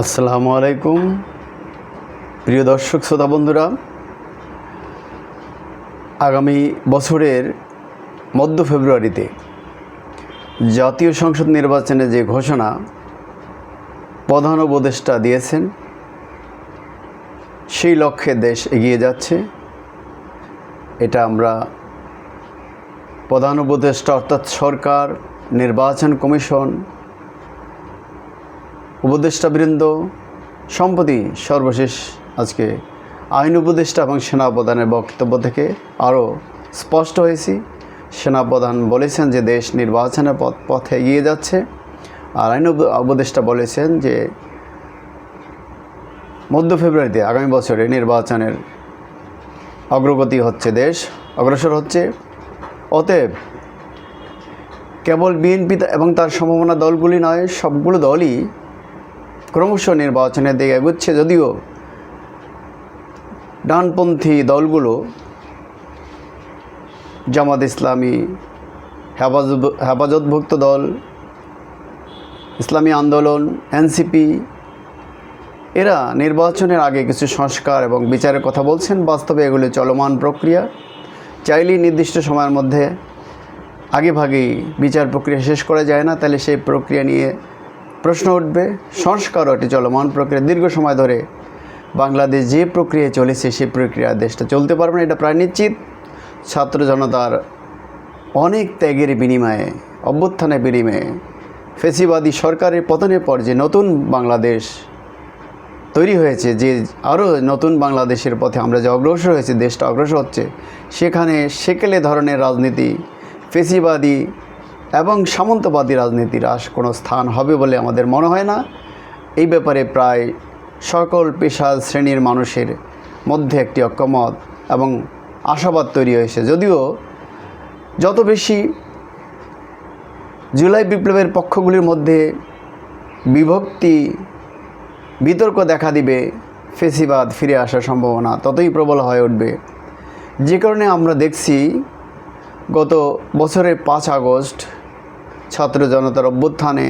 আসসালামু আলাইকুম। প্রিয় দর্শক, শ্রোতা বন্ধুরা, আগামী বছরের মধ্য ফেব্রুয়ারিতে জাতীয় সংসদ নির্বাচনে যে ঘোষণা প্রধান উপদেষ্টা দিয়েছেন, সেই লক্ষ্যে দেশ এগিয়ে যাচ্ছে। এটা আমরা প্রধান উপদেষ্টা অর্থাৎ সরকার, নির্বাচন কমিশন উপদেষ্টাবৃন্দ, সম্প্রতি সর্বশেষ আজকে আইন উপদেষ্টা এবং সেনাপ্রধানের বক্তব্য থেকে আরও স্পষ্ট হয়েছি। সেনাপ্রধান বলেছেন যে দেশ নির্বাচনের পথ, পথে এগিয়ে যাচ্ছে। আর আইন উপদেষ্টা বলেছেন যে মধ্য ফেব্রুয়ারিতে আগামী বছরে নির্বাচনের অগ্রগতি হচ্ছে দেশ, অগ্রসর হচ্ছে। অতএব কেবল বিএনপি এবং তার সম্ভাবনা দলগুলি নয়, সবগুলো দলই ক্রমশ নির্বাচনের দিকে এগুচ্ছে। যদিও ডানপন্থী দলগুলো জামাত ইসলামী হেফাজত হেফাজতভুক্ত দল, ইসলামী আন্দোলন, এনসিপি, এরা নির্বাচনের আগে কিছু সংস্কার এবং বিচারের কথা বলছেন। বাস্তবে এগুলি চলমান প্রক্রিয়া। চাইলেই নির্দিষ্ট সময়ের মধ্যে আগেভাগেই বিচার প্রক্রিয়া শেষ করা যায় না। তাহলে সেই প্রক্রিয়া নিয়ে প্রশ্ন উঠবে সংস্কারও একটি চলমান প্রক্রিয়া দীর্ঘ সময় ধরে বাংলাদেশ যে প্রক্রিয়ায় চলেছে সেই প্রক্রিয়া দেশটা চলতে পারবে না, এটা প্রায় নিশ্চিত। ছাত্র জনতার অনেক ত্যাগের বিনিময়ে, অভ্যুত্থানের বিনিময়ে, ফেসিবাদী সরকারের পতনের পর যে নতুন বাংলাদেশ তৈরি হয়েছে, যে আরও নতুন বাংলাদেশের পথে আমরা যে অগ্রসর হয়েছে, দেশটা অগ্রসর হচ্ছে, সেখানে সেকেলে ধরনের রাজনীতি, ফেসিবাদী এবং সামন্তবাদী রাজনীতির আস কোনো স্থান হবে বলে আমাদের মনে হয় না। এই ব্যাপারে প্রায় সকল পেশা শ্রেণির মানুষের মধ্যে একটি ঐক্যমত এবং আশাবাদ তৈরি হয়েছে। যদিও যত বেশি জুলাই বিপ্লবের পক্ষগুলির মধ্যে বিভক্তি, বিতর্ক দেখা দিবে, ফেসিবাদ ফিরে আসার সম্ভাবনা ততই প্রবল হয়ে উঠবে। যে কারণে আমরা দেখছি গত বছরের পাঁচ আগস্ট ছাত্র জনতার অভ্যুত্থানে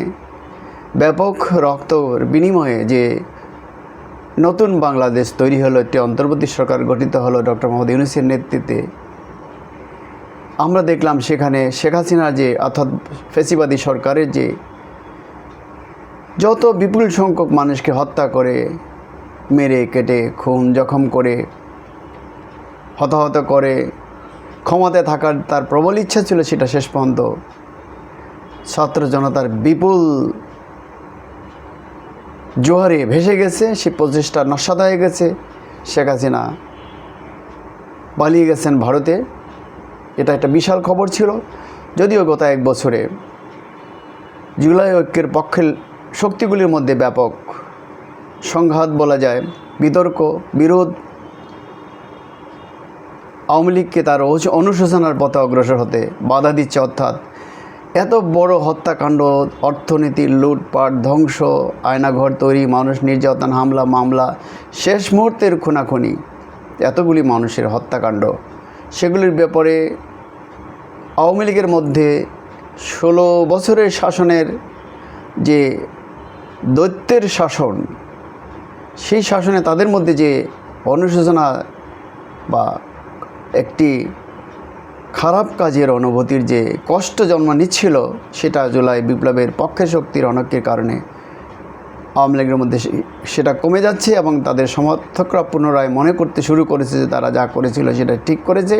ব্যাপক রক্তর বিনিময়ে যে নতুন বাংলাদেশ তৈরি হলো, একটি অন্তর্বর্তী সরকার গঠিত হলো ডক্টর মোহাম্মদ ইউনুসের নেতৃত্বে, আমরা দেখলাম সেখানে শেখ হাসিনার যে, অর্থাৎ ফেসিবাদী সরকারের যে যত বিপুল সংখ্যক মানুষকে হত্যা করে, মেরে, কেটে, খুন, জখম করে, হতাহত করে, ক্ষমতায় থাকার তার প্রবল ইচ্ছা ছিল সেটা শেষ পর্যন্ত ছাত্র জনতার বিপুল জোহারে ভেসে গেছে, সে প্রচেষ্টা নস্বাত হয়ে গেছে। শেখ হাসিনা পালিয়ে গেছেন ভারতে। এটা একটা বিশাল খবর ছিল। যদিও গত এক বছরে জুলাই ঐক্যের পক্ষের শক্তিগুলির মধ্যে ব্যাপক সংঘাত বলা যায়, বিতর্ক, বিরোধ, আওয়ামী লীগকে তার অনুশোচনার পথে অগ্রসর হতে বাধা দিচ্ছে, অর্থাৎ এত বড় হত্যাকাণ্ড, অর্থনীতি, লুটপাট, ধ্বংস, আয়নাঘর তৈরি, মানুষ নির্যাতন, হামলা, মামলা, শেষ মুহূর্তের খুনাখুনি, এতগুলি মানুষের হত্যাকাণ্ড। সেগুলির ব্যাপারে আওয়ামী লীগের মধ্যে ষোলো বছরের শাসনের যে দৈত্যের শাসন, সেই শাসনে তাদের মধ্যে যে অনুশোচনা বা একটি খারাপ কাজের অনুভূতির যে কষ্ট জন্ম নিচ্ছিল, সেটা জুলাই বিপ্লবের পক্ষে শক্তির অনৈক্যের কারণে আওয়ামী লীগের মধ্যে সেটা কমে যাচ্ছে এবং তাদের সমর্থকরা পুনরায় মনে করতে শুরু করেছে যে তারা যা করেছিল সেটা ঠিক করেছে।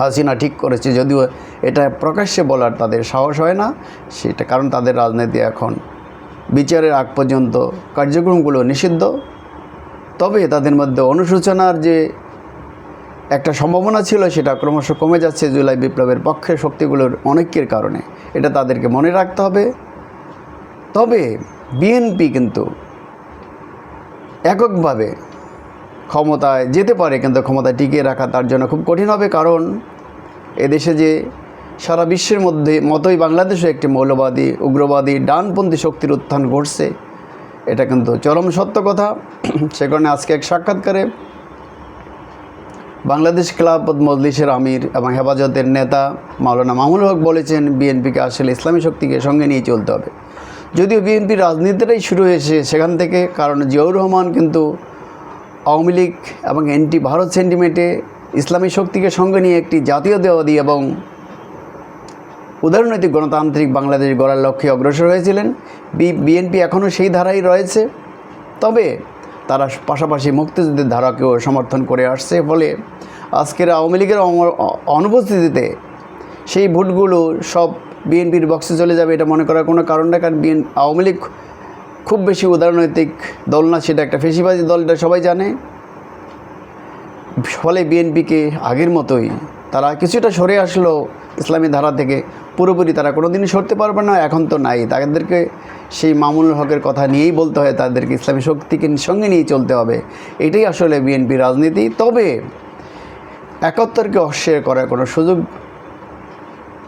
হাসিনা ঠিক করেছে, যদিও এটা প্রকাশ্যে বলার তাদের সাহস হয় না। সেটা, কারণ তাদের রাজনীতি এখন বিচারের আগ পর্যন্ত কার্যক্রমগুলো নিষিদ্ধ। তবে তাদের মধ্যে অনুশোচনার যে একটা সম্ভাবনা ছিল, সেটা ক্রমশ কমে যাচ্ছে জুলাই বিপ্লবের পক্ষে শক্তিগুলোর অনৈক্যের কারণে। এটা তাদেরকে মনে রাখতে হবে। তবে বিএনপি কিন্তু এককভাবে ক্ষমতায় যেতে পারে, কিন্তু ক্ষমতায় টিকিয়ে রাখা তার জন্য খুব কঠিন হবে, কারণ এদেশে যে সারা বিশ্বের মধ্যে, মতোই বাংলাদেশও একটি মৌলবাদী, উগ্রবাদী, ডানপন্থী শক্তির উত্থান ঘটছে। এটা কিন্তু চরম সত্য কথা। সে কারণে আজকে এক সাক্ষাৎকারে বাংলাদেশ ক্লাব মজলিসের আমির এবং হেফাজতের নেতা মাওলানা মামুল হক বলেছেন, বিএনপিকে আসলে ইসলামী শক্তিকে সঙ্গে নিয়ে চলতে হবে। যদিও বিএনপির রাজনীতিটাই শুরু হয়েছে সেখান থেকে, কারণ জিয়াউর রহমান কিন্তু আওয়ামী লীগ এবং এনটি ভারত সেন্টিমেন্টে ইসলামী শক্তিকে সঙ্গে নিয়ে একটি জাতীয়তাবাদী এবং উদারনৈতিক গণতান্ত্রিক বাংলাদেশ গড়ার লক্ষ্যে অগ্রসর হয়েছিলেন। বিএনপি এখনও সেই ধারাই রয়েছে। তবে তারা পাশাপাশি মুক্তিযুদ্ধের ধারাকেও সমর্থন করে আসছে। ফলে আজকের আওয়ামী লীগের অনুপস্থিতিতে সেই ভোটগুলো সব বিএনপির বক্সে চলে যাবে এটা মনে করার কোনো কারণ নেই কারণ বিএন, আওয়ামী লীগ খুব বেশি উদারনৈতিক দল না, সেটা একটা ফেসিবাজি দল, এটা সবাই জানে। ফলে বিএনপিকে আগের মতোই তারা কিছুটা সরে আসলো ইসলামী ধারা থেকে। পুরোপুরি তারা কোনোদিনই সরতে পারবে না, এখন তো নাই। তাদেরকে সেই মামুনুল হকের কথা নিয়েই বলতে হয়, তাদেরকে ইসলামী শক্তিকে সঙ্গে নিয়েই চলতে হবে। এটাই আসলে বিএনপি রাজনীতি। তবে একাত্তরকে অস্বীকার করার কোনো সুযোগ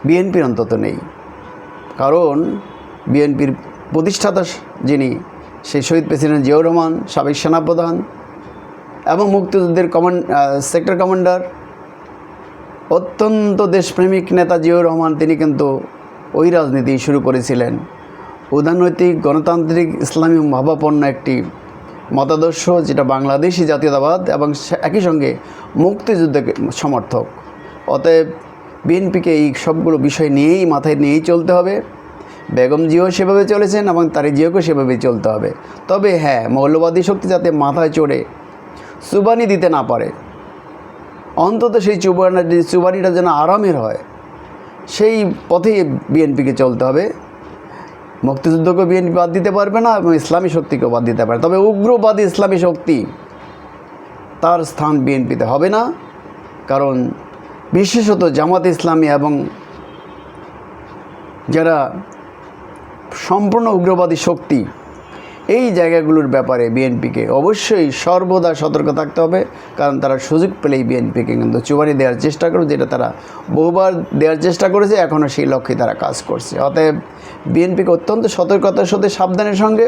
বিএনপির অন্তত নেই। কারণ বিএনপির প্রতিষ্ঠাতা যিনি, সেই শহীদ প্রেসিডেন্ট জিয়াউর রহমান, সাবেক সেনাপ্রধান এবং মুক্তিযুদ্ধের কমান্ড সেক্টর কমান্ডার অত্যন্ত দেশপ্রেমিক নেতা জিয়াউর রহমান, তিনি কিন্তু ওই রাজনীতি শুরু করেছিলেন। উদারনৈতিক, গণতান্ত্রিক, ইসলামী ভাবাপন্ন একটি মতাদর্শ, যেটা বাংলাদেশি জাতীয়তাবাদ এবং একই সঙ্গে মুক্তিযুদ্ধকে সমর্থক। অতএব বিএনপিকে এই সবগুলো বিষয় নিয়েই, মাথায় নিয়েই চলতে হবে। বেগম জিও সেভাবে চলেছেন এবং তারি জিওকে সেভাবেই চলতে হবে। তবে হ্যাঁ মৌলবাদী শক্তি যাতে মাথায় চড়ে, সুবানি দিতে না পারে অন্তত সেই চুবানি চুবানিটা যেন আরামের হয়, সেই পথেই বিএনপিকে চলতে হবে। মুক্তিযুদ্ধকে বিএনপি বাদ দিতে পারবে না এবং ইসলামী শক্তিকেও বাদ দিতে পারে তবে উগ্রবাদী ইসলামী শক্তি তার স্থান বিএনপিতে হবে না। কারণ বিশেষত জামাত ইসলামী এবং যারা সম্পূর্ণ উগ্রবাদী শক্তি এই জায়গাগুলোর ব্যাপারে বিএনপিকে অবশ্যই সর্বদা সতর্ক থাকতে হবে, কারণ তারা সুযোগ পেলেই বিএনপিকে কিন্তু চুবানি দেওয়ার চেষ্টা করে যেটা তারা বহুবার দেওয়ার চেষ্টা করেছে, এখনও সেই লক্ষ্যে তারা কাজ করছে। অতএব বিএনপিকে অত্যন্ত সতর্কতার সাথে সাবধানের সঙ্গে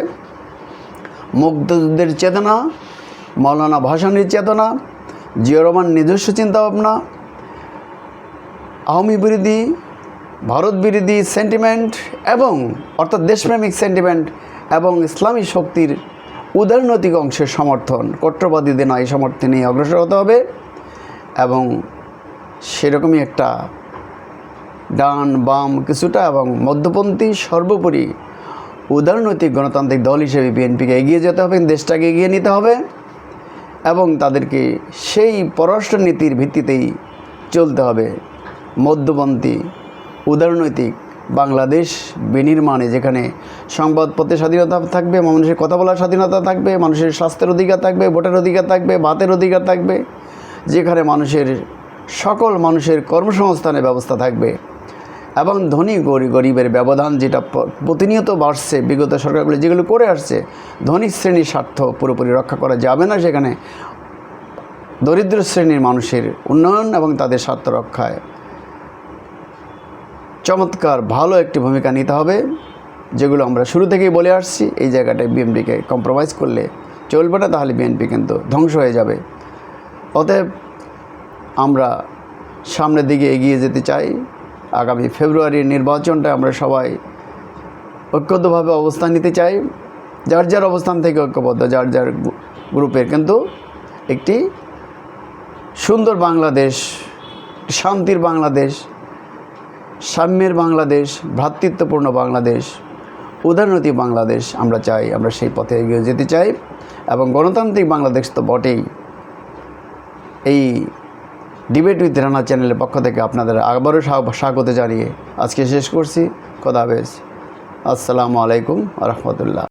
মুগ্ধযুদ্ধের চেতনা মৌলানা ভাসানির চেতনা, জিয়া রহমান নিজস্ব চিন্তাভাবনা, আওয়ামী বিরোধী, ভারত বিরোধী সেন্টিমেন্ট এবং অর্থাৎ দেশপ্রেমিক সেন্টিমেন্ট এবং ইসলামী শক্তির উদারনৈতিক অংশের সমর্থন। কট্টরবাদীদের নয় সমর্থনে নিয়ে অগ্রসর হতে হবে এবং সেরকমই একটা ডান বাম কিছুটা এবং মধ্যপন্থী সর্বোপরি উদারনৈতিক গণতান্ত্রিক দল হিসেবে বিএনপিকে এগিয়ে যেতে হবে, দেশটাকে এগিয়ে নিতে হবে এবং তাদেরকে সেই পররাষ্ট্র নীতির ভিত্তিতেই চলতে হবে। মধ্যপন্থী উদারনৈতিক বাংলাদেশ বিনির্মাণে, যেখানে সংবাদপত্রের স্বাধীনতা থাকবে, মানুষের কথা বলার স্বাধীনতা থাকবে, মানুষের স্বাস্থ্যের অধিকার থাকবে, ভোটের অধিকার থাকবে, ভাতের অধিকার থাকবে, যেখানে মানুষের সকল মানুষের কর্মসংস্থানের ব্যবস্থা থাকবে। এবং ধনী গরিব গরিবের ব্যবধান যেটা প্রতিনিয়ত বাড়ছে, বিগত সরকারগুলো যেগুলো করে আসছে, ধনী শ্রেণির স্বার্থ পুরোপুরি রক্ষা করা যাবে না সেখানে। দরিদ্র শ্রেণির মানুষের উন্নয়ন এবং তাদের স্বার্থ রক্ষায় চমৎকার, ভালো একটি ভূমিকা নিতে হবে, যেগুলো আমরা শুরু থেকেই বলে আসছি। এই জায়গাটায় বিএনপিকে কম্প্রোমাইজ করলে চলবে না, তাহলে বিএনপি কিন্তু ধ্বংস হয়ে যাবে। অতএব আমরা সামনের দিকে এগিয়ে যেতে চাই। আগামী ফেব্রুয়ারির নির্বাচনটা আমরা সবাই ঐক্যবদ্ধভাবে অবস্থান নিতে চাই। যার যার অবস্থান থেকে ঐক্যবদ্ধ, যার যার গ্রুপের কিন্তু একটি সুন্দর বাংলাদেশ, শান্তির বাংলাদেশ সাম্যের বাংলাদেশ, ভ্রাতৃত্বপূর্ণ বাংলাদেশ, উদারনৈতিক বাংলাদেশ আমরা চাই, আমরা সেই পথে এগিয়ে যেতে চাই এবং গণতান্ত্রিক বাংলাদেশ তো বটেই। এই ডিবেট উইথ রানা চ্যানেলের পক্ষ থেকে আপনাদের আবারও স্বা- স্বাগত জানিয়ে আজকে শেষ করছি। কথা হাফেজ। আসসালামু আলাইকুম রহমতুল্লাহ।